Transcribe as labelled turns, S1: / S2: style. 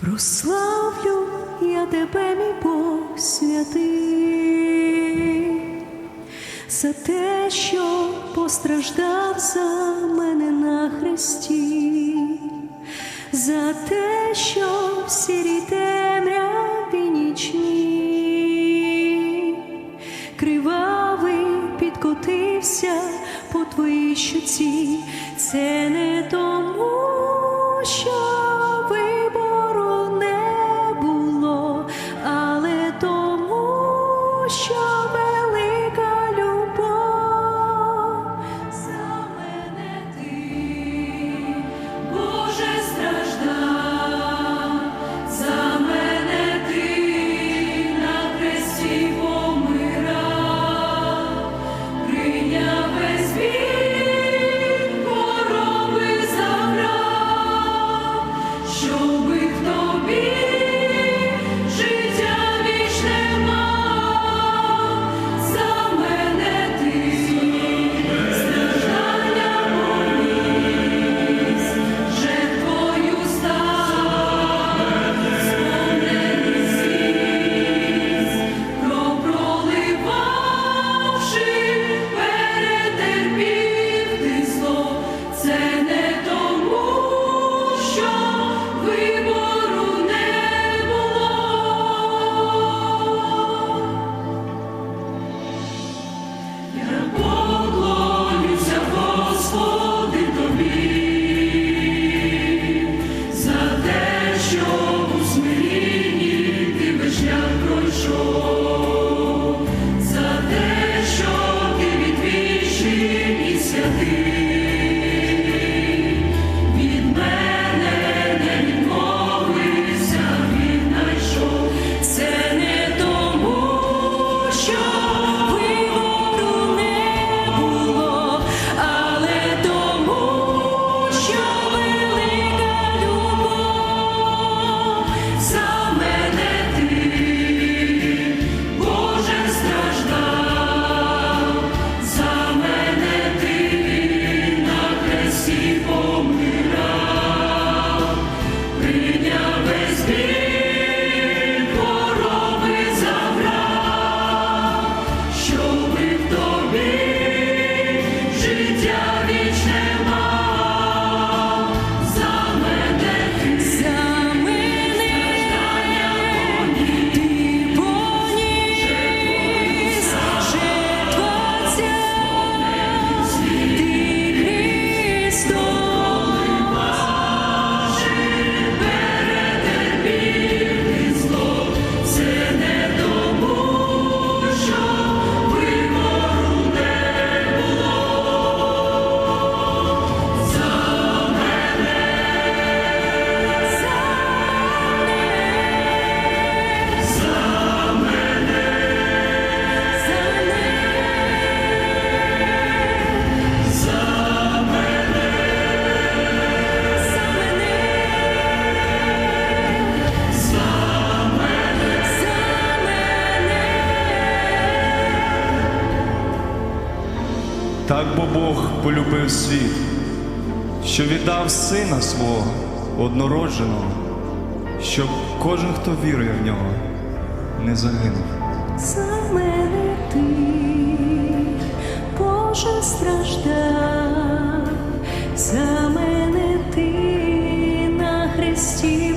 S1: прославлю я тебе, мій Бог святий, за те, що постраждав за мене на хресті, за те, що в сірій темряві нічні, кривавий підкотився по твоїй щуці, це не тому, що.
S2: Так бо Бог полюбив світ, що віддав Сина свого однородженого, щоб кожен, хто вірує в нього, не загинув.
S1: За мене ти, Боже, страждав, за мене ти на хресті.